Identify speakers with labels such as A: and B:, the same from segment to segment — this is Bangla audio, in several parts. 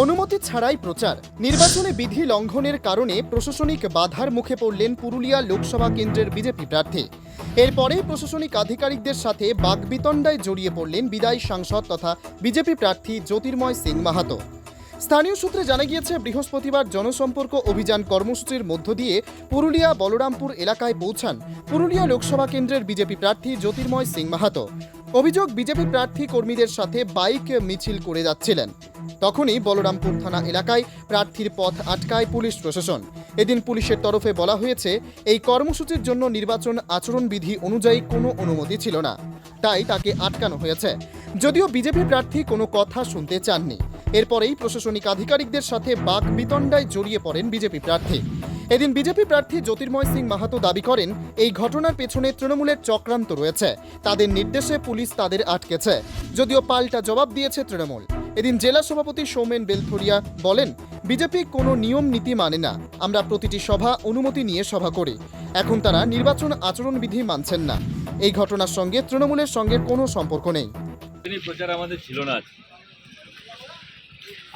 A: অনুমতি ছাড়াই প্রচার। নির্বাচনে বিধি লঙ্ঘনের কারণে প্রশাসনিক বাধার মুখে পড়লেন পুরুলিয়া লোকসভা কেন্দ্রের বিজেপি প্রার্থী। এরপরে প্রশাসনিক আধিকারিকদের সাথে বাগবিতণ্ডায় জড়িয়ে পড়লেন বিদায়ী সাংসদ তথা বিজেপি প্রার্থী জ্যোতির্ময় সিং মাহাতো। স্থানীয় সূত্রে জানা গিয়েছে, বৃহস্পতিবার জনসম্পর্ক অভিযান কর্মসূচির মধ্য দিয়ে পুরুলিয়া বলরামপুর এলাকায় পৌঁছান পুরুলিয়া লোকসভা কেন্দ্রের বিজেপি প্রার্থী জ্যোতির্ময় সিং মাহাতো। অভিযোগ, বিজেপি প্রার্থী কর্মীদের সাথে বাইক মিছিল করে যাচ্ছিলেন। তখনই বলরামপুর থানা এলাকায় প্রার্থীর পথ আটকায় পুলিশ প্রশাসন। এদিন পুলিশের তরফে বলা হয়েছে, এই কর্মসূচির জন্য নির্বাচন আচরণবিধি অনুযায়ী কোনো অনুমতি ছিল না। তাই তাকে আটকানো হয়েছে। যদিও বিজেপি প্রার্থী কোনো কথা শুনতে চাননি। এরপরেই প্রশাসনিক আধিকারিকদের সাথে বাক বিতণ্ডায় জড়িয়ে পড়েন বিজেপি প্রার্থী। এদিন বিজেপি প্রার্থী জ্যোতির্ময় সিং মাহাতো দাবি করেন, এই ঘটনার পেছনে তৃণমূলের চক্রান্ত রয়েছে। তাদের নির্দেশে পুলিশ তাদের আটকেছে। যদিও পাল্টা জবাব দিয়েছে তৃণমূল। এদিন জেলা সভাপতি সৌমেন বেলথরিয়া বলেন, বিজেপি কোনো নিয়ম নীতি মানে না। আমরা প্রতিটি সভা অনুমতি নিয়ে সভা করি। এখন তারা নির্বাচন আচরণবিধি মানছেন না। এই ঘটনার সঙ্গে তৃণমূলের সঙ্গে কোনো সম্পর্ক নেই।
B: প্রচার আমাদের ছিল না।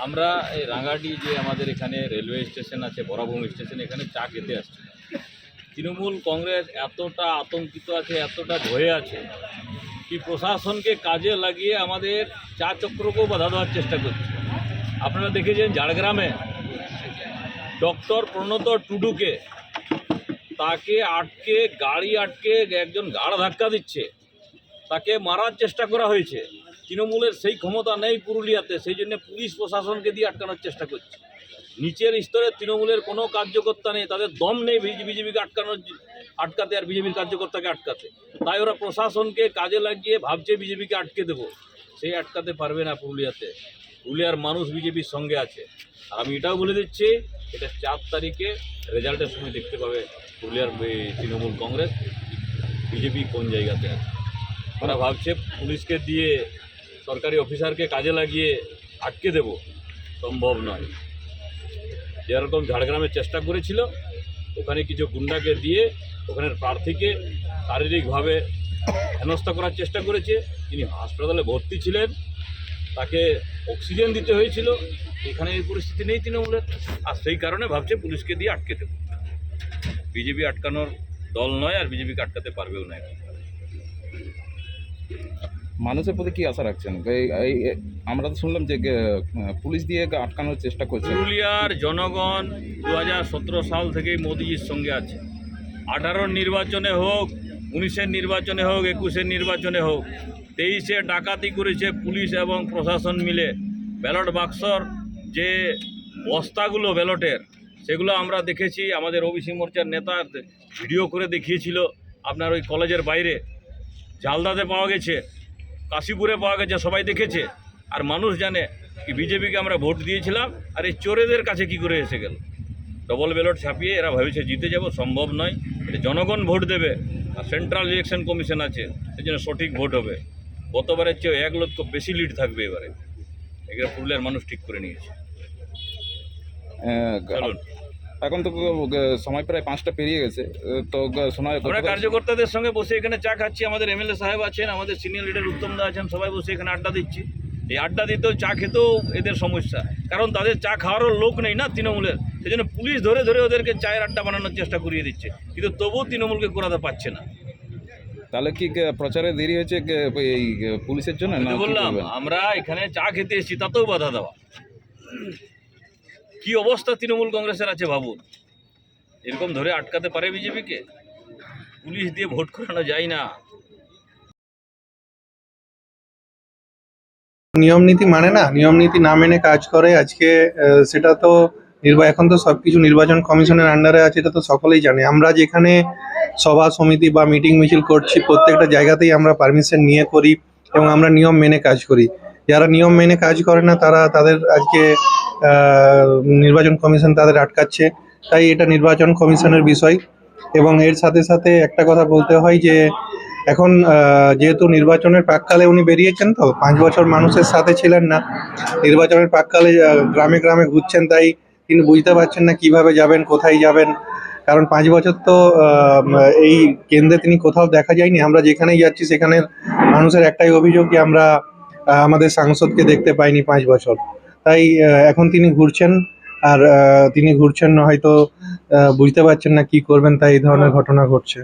B: আমরা এই রাঙ্গাটি যে আমাদের এখানে রেলওয়ে স্টেশন আছে বরাভূম স্টেশন, এখানে চা খেতে আসছি। তৃণমূল কংগ্রেস এতটা আতঙ্কিত আছে, এতটা ভয়ে আছে কি প্রশাসনকে কাজে লাগিয়ে আমাদের চা চক্রকেও বাধা দেওয়ার চেষ্টা করছে। আপনারা দেখেছেন ঝাড়গ্রামে ডক্টর প্রণত টুডুকে তাকে আটকে, গাড়ি আটকে একজন গাড় ধাক্কা দিচ্ছে। তাকে মারার চেষ্টা করা হয়েছে। তৃণমূলের সেই ক্ষমতা নেই পুরুলিয়াতে, সেই জন্য পুলিশ প্রশাসনকে দিয়ে আটকানোর চেষ্টা করছে। নিচের স্তরে তৃণমূলের কোনো কার্যকর্তা নেই, তাদের দম নেই বিজেপিকে আটকানোর আটকাতে আর বিজেপির কার্যকর্তাকে আটকাতে। তাই ওরা প্রশাসনকে কাজে লাগিয়ে ভাবছে বিজেপিকে আটকে দেবো। সেই আটকাতে পারবে না পুরুলিয়াতে। পুরুলিয়ার মানুষ বিজেপির সঙ্গে আছে। আর আমি এটাও বলে দিচ্ছি, এটা চার তারিখে রেজাল্টের সময় দেখতে পাবে পুরুলিয়ার তৃণমূল কংগ্রেস। বিজেপি কোন জায়গাতে আছে? ওরা ভাবছে পুলিশকে দিয়ে সরকারি অফিসারকে কাজে লাগিয়ে আটকে দেব। সম্ভব নয়। যেরকম ঝাড়গ্রামে চেষ্টা করেছিল ওখানে কিছু গুন্ডাকে দিয়ে ওখানের প্রার্থীকে শারীরিকভাবে হেনস্থা করার চেষ্টা করেছে। তিনি হাসপাতালে ভর্তি ছিলেন। তাকে অক্সিজেন দিতে হয়েছিল। এখানে এই পরিস্থিতি নেই তৃণমূলের। আর সেই কারণে ভাবছে পুলিশকে দিয়ে আটকে দেব বিজেপি আটকানোর দল নয় আর বিজেপিকে আটকাতে পারবেও না।
C: মানুষের প্রতি কি আশা রাখছেন? এই- আমরা তো শুনলাম যে পুলিশ দিয়ে আটকানোর চেষ্টা করছে।
B: পুরুলিয়ার জনগণ দু সাল থেকেই মোদিজির সঙ্গে আছে। আঠারোর নির্বাচনে হোক, উনিশের নির্বাচনে হোক, একুশের নির্বাচনে হোক, তেইশে ডাকাতি করেছে পুলিশ এবং প্রশাসন মিলে। ব্যালট বাক্সর যে বস্তাগুলো ব্যালটের, সেগুলো আমরা দেখেছি। আমাদের ওবিসি মোর্চার নেতা ভিডিও করে দেখিয়েছিল। আপনার ওই কলেজের বাইরে। ঝালদাতে পাওয়া গেছে। কাশীপুরে পাওয়া গেছে সবাই দেখেছে। আর মানুষ জানে কি বিজেপিকে আমরা ভোট দিয়েছিলাম আর এই চোরেদের কাছে কি করে এসে গেল? ডবল ব্যালট ছাপিয়ে এরা ভেবেছে জিতে যাব সম্ভব নয়। এটা জনগণ ভোট দেবে আর সেন্ট্রাল ইলেকশন কমিশন আছে সেই জন্য সঠিক ভোট হবে। গতবারের চেয়ে এক লক্ষ বেশি লিড থাকবে এবারে। এগুলো পুরুলিয়ার মানুষ ঠিক করে নিয়েছে। চলুন।
C: এখন তো সময় প্রায় পাঁচটা পেরিয়ে গেছে তো শোনা
B: আমরা কার্যকর্তাদের সঙ্গে বসে এখানে চা খাচ্ছি আমাদের এমএলএ সাহেব আছেন আমাদের সিনিয়র লিডার উত্তম দা আছেন সবাই বসে এখানে আড্ডা দিচ্ছি। এই আড্ডা দিতেও চা খেতেও এদের সমস্যা কারণ তাদের চা খাওয়ারও লোক নেই না তৃণমূলের সেই জন্য পুলিশ ধরে ধরে ওদেরকে চায়ের আড্ডা বানানোর চেষ্টা করিয়ে দিচ্ছে কিন্তু তবুও তৃণমূলকে করাতে পারছে না।
C: তাহলে কি প্রচারে দেরি হয়েছে এই পুলিশের জন্য
B: বললাম আমরা এখানে চা খেতে এসেছি তাতেও বাধা দেওয়া। কি অবস্থা তৃণমূল কংগ্রেসের আছে ভাবুন এরকম ধরে আটকাতে পারে বিজেপিকে? পুলিশ দিয়ে ভোট করানো যায় না।
D: নিয়ম নীতি মানে না, নিয়ম নীতি না মেনে কাজ করে। আজকে সেটা তো এখন তো সবকিছু নির্বাচন কমিশনের আন্ডারে আছে, এটা তো সকলেই জানে। আমরা যেখানে সভা, সমিতি বা মিটিং মিছিল করছি, প্রত্যেকটা জায়গাতেই আমরা পারমিশন নিয়ে করি এবং আমরা নিয়ম মেনে কাজ করি। যারা নিয়ম মেনে কাজ করে না, তারা তাদের আজকে নির্বাচন কমিশন তাদের আটকাচ্ছে। তাই এটা নির্বাচন কমিশনের বিষয়। এবং এর সাথে সাথে একটা কথা বলতে হয় যে, এখন যেহেতু নির্বাচনের প্রাককালে উনি বেরিয়েছেন তো, পাঁচ বছর মানুষের সাথে ছিলেন না। নির্বাচনের প্রাককালে গ্রামে গ্রামে ঘুরছেন, তাই তিনি বুঝতে পারছেন না কীভাবে যাবেন, কোথায় যাবেন। কারণ পাঁচ বছর তো এই কেন্দ্রে তিনি কোথাও দেখা যায়নি। আমরা যেখানেই যাচ্ছি, সেখানের মানুষের একটাই অভিযোগ যে আমরা আমাদের সাংসদকে দেখতে পাইনি পাঁচ বছর। তাই এখন তিনি ঘুরছেন আর তিনি ঘুরছেন হয়তো আহ, বুঝতে পারছেন না কি করবেন তাই এই ধরনের ঘটনা ঘটছে।